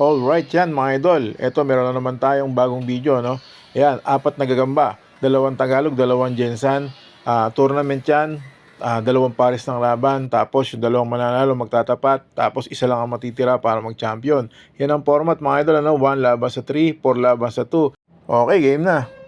Alright yan mga idol. Ito meron na naman tayong bagong video no. Ayan, apat na gagamba. Dalawang Tagalog, dalawang Jensan. Ah, tournament yan. Ah, dalawang pares ng laban. Tapos yung dalawang mananalo magtatapat. Tapos isa lang ang matitira para mag-champion. Yan ang format mga idol. Ano? 1 laban sa 3, 4 laban sa 2. Okay, game na.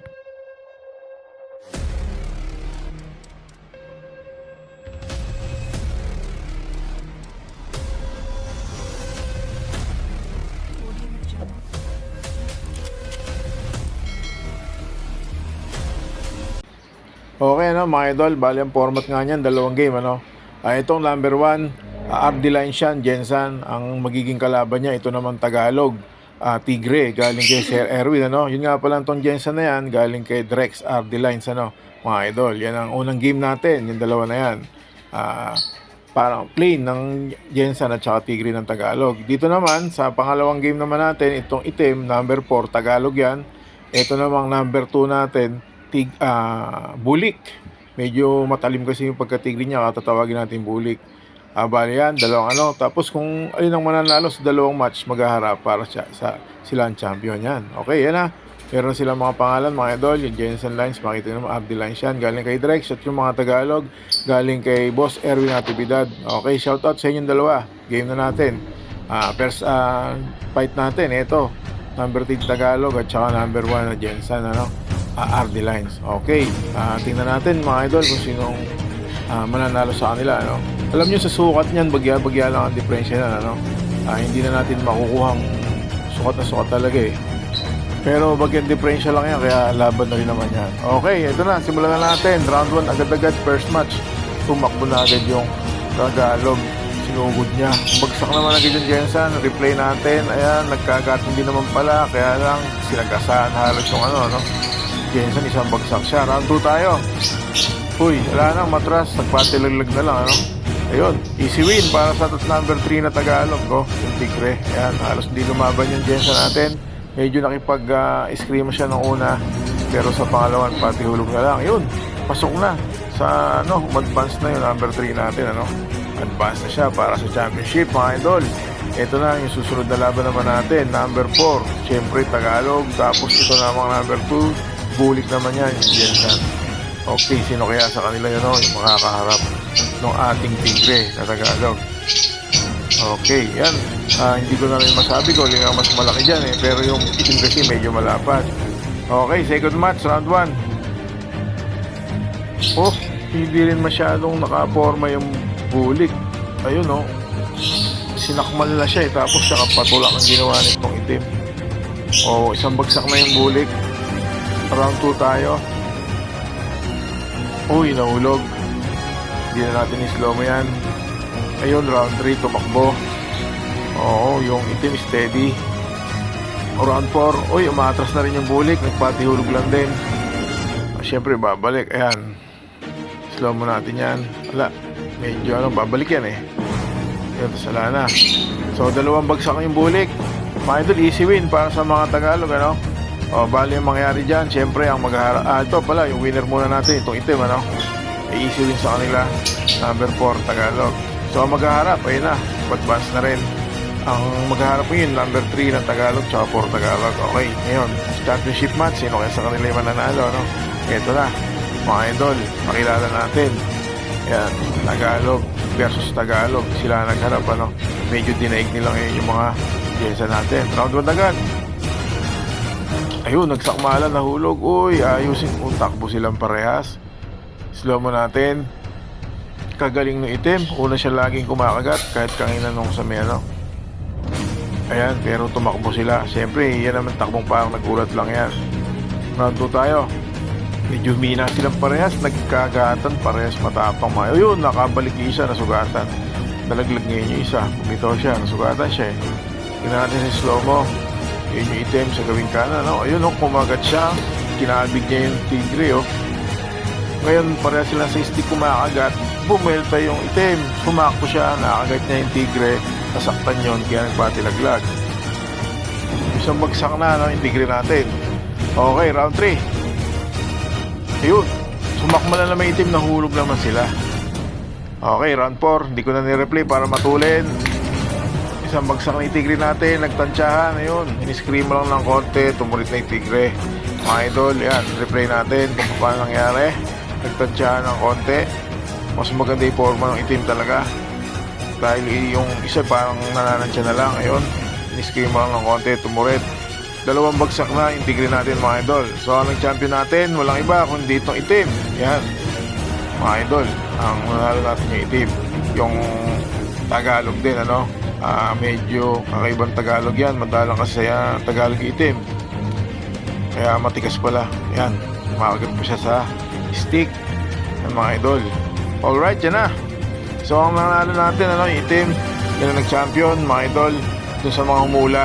Okay ano mga idol, bali ang format nga niyan, dalawang game ano. Ah, itong number 1, uh, Line siyan, Jensan, ang magiging kalaban niya, ito naman Tagalog, ah, Tigre, galing kay Sir Erwin ano. Yun nga pala tong Jensan na yan, galing kay Drex Lines ano, mga idol. Yan ang unang game natin, yung dalawa na yan. Ah, parang plain ng Jensan at saka Tigre ng Tagalog. Dito naman, sa pangalawang game naman natin, itong itim, number 4, Tagalog yan. Ito namang number 2 natin, tig, ah, bulik. Medyo matalim kasi yung pagkatigri niya, katatawagin natin bulik. Ah, bali yan, dalawang ano. Tapos kung alin ang mananalo sa dalawang match, maghaharap para siya, sa sila ang champion yan. Okay, yan na. Meron silang mga pangalan, mga idol, yung Jensen Lines, makita nyo, Abdi Lines yan, galing kay Drex, at yung mga Tagalog, galing kay Boss Erwin Natividad. Okay, shoutout sa inyong dalawa. Game na natin. Ah, first ah, fight natin, ito. Number 3 Tagalog at saka number 1 na Jensen, ano? Uh, RD Lines. Okay, ah, tingnan natin mga idol kung sinong ah, mananalo sa kanila. Ano? Alam nyo sa sukat niyan, bagya-bagya lang ang diferensya na. Ano? Ah, hindi na natin makukuhang sukat na sukat talaga eh. Pero bagyan diferensya lang yan, kaya laban na rin naman yan. Okay, ito na, simulan na natin. Round 1, agad-agad, first match. Tumakbo na agad yung Tagalog. Sinugod niya. Bagsak naman agad yung Jensen. Replay natin. Ayan, nagkagatin din naman pala. Kaya lang, sinagasahan halos yung ano, no? Jensen, isang bagsak siya. Round 2 tayo. Uy, wala nang matras. Nagpatilaglag na lang, ano? Ayun, easy win para sa number 3 na Tagalog, oh, yung Tigre. Ayan, halos hindi lumaban yung Jensen natin. Medyo nakipag-scream siya nung una. Pero sa pangalawan, pati hulog na lang. Yun, pasok na. Sa, ano, advance na yung number 3 natin, ano? Advance na siya para sa championship, mga idol. Ito na yung susunod na laban naman natin. Number 4, syempre Tagalog. Tapos ito namang number 2, bulik naman yan, yung Jensen. Okay, sino kaya sa kanila yun, no? yung makakaharap ng ating tigre na Tagalog. Okay, yan. Ah, hindi ko na rin masabi ko, yung mas malaki dyan eh. Pero yung itim kasi medyo malapad. Okay, second match, round 1. Oh, hindi rin masyadong nakaporma yung bulik. Ayun, oh. Sinakmal na siya eh. Tapos siya kapatulak ang ginawa nitong itim. Oh, isang bagsak na yung bulik. Round 2 tayo. Uy, nahulog. Hindi na natin i-slow mo yan. Ayun, round 3, tumakbo. Oo, yung itim steady. Round 4, uy, umatras na rin yung bulik. Nagpatihulog lang din. Ah, Siyempre, babalik. Ayan. Slow mo natin yan. Wala. Medyo ano, babalik yan eh. Yun, wala na. So, dalawang bagsak yung bulik. Mga easy win para sa mga Tagalog, ano? O, bali yung mangyari dyan. Siyempre, ang maghaharap. Ah, ito pala, yung winner muna natin. Itong itim, ano? Easy win sa kanila. Number 4, Tagalog. So, ang maghaharap, ayun na. Advance na rin. Ang maghaharap ngayon, number 3 ng Tagalog, tsaka 4 Tagalog. Okay, ngayon, championship match. Sino kaya sa kanila yung mananalo, no? Ito na, mga idol, makilala natin. Yan, Tagalog versus Tagalog. Sila nagharap, ano? Medyo dinaig nila ngayon yung mga Jensa natin. Round 1 agad. Ayun, nagsakmalan, nahulog. Uy, ayusin. Kung takbo silang parehas. Slow mo natin. Kagaling ng itim. Una siya laging kumakagat kahit kanina nung sa may ano. Ayan, pero tumakbo sila. Siyempre, yan naman takbong parang nagulat lang yan. Round 2 tayo. Medyo humina silang parehas. Nagkagatan, parehas matapang. mga- Ayun, nakabalik yung isa, nasugatan. Nalaglag ngayon yung isa. Bumitaw siya, nasugatan siya eh. Tingnan natin si slow mo. Yun yung item sa gawing kanan. No? Ayun, oh, kumagat siya. Kinabig niya yung tigre. Oh. Ngayon, pareha sila sa stick kumakagat. Bumelta yung itim. Sumakto siya. Nakagat niya yung tigre. Nasaktan yun. Kaya nagpatilaglag. Isang bagsak na, no? Yung tigre natin. Okay, round 3. Ayun. Sumakma na naman itim. Nahulog naman sila. Okay, round 4. Hindi ko na ni-replay para matulin. Isang bagsak na itigre natin, nagtansyahan, ayun, in-scream lang ng konti, tumulit na itigre. Mga idol, yan, replay natin kung paano nangyari. Nagtansyahan ng konti. Mas maganda yung forma ng itim talaga. Dahil yung isa parang nananansya na lang, ayun, in-scream lang ng konti, tumulit. Dalawang bagsak na, intigre natin mga idol. So, ang champion natin, walang iba kundi itong itim. Yan, mga idol, ang nanalo natin yung itim. Yung Tagalog din, ano? Ah, medyo kakaibang Tagalog yan. Madalang kasi sa Tagalog itim. Kaya matigas pala. Yan, umagat pa siya sa stick ng mga idol. Alright, yan na. So, ang nanalo natin, ano, itim. Yan ang nag-champion, mga idol. Doon sa mga humula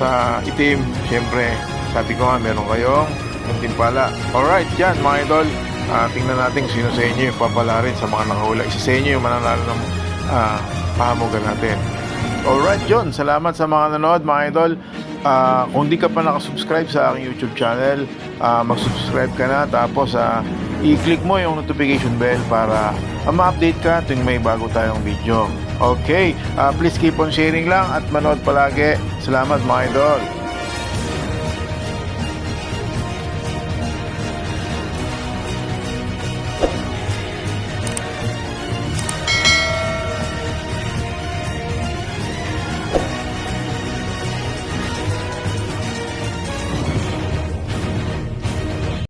sa itim, syempre, sabi ko nga, meron kayong yung pala. Alright, yan, mga idol. Ah, tingnan natin sino sa inyo yung papala rin sa mga nakahula. Isa sa inyo yung mananalo ng ah, pahamugan natin. Alright, John. Salamat sa mga nanood, mga idol. Ah, kung di ka pa nakasubscribe sa aking YouTube channel, ah, mag-subscribe ka na. Tapos, ah, i-click mo yung notification bell para ah, ma-update ka tuwing may bago tayong video. Okay, ah, please keep on sharing lang at manood palagi. Salamat, mga idol.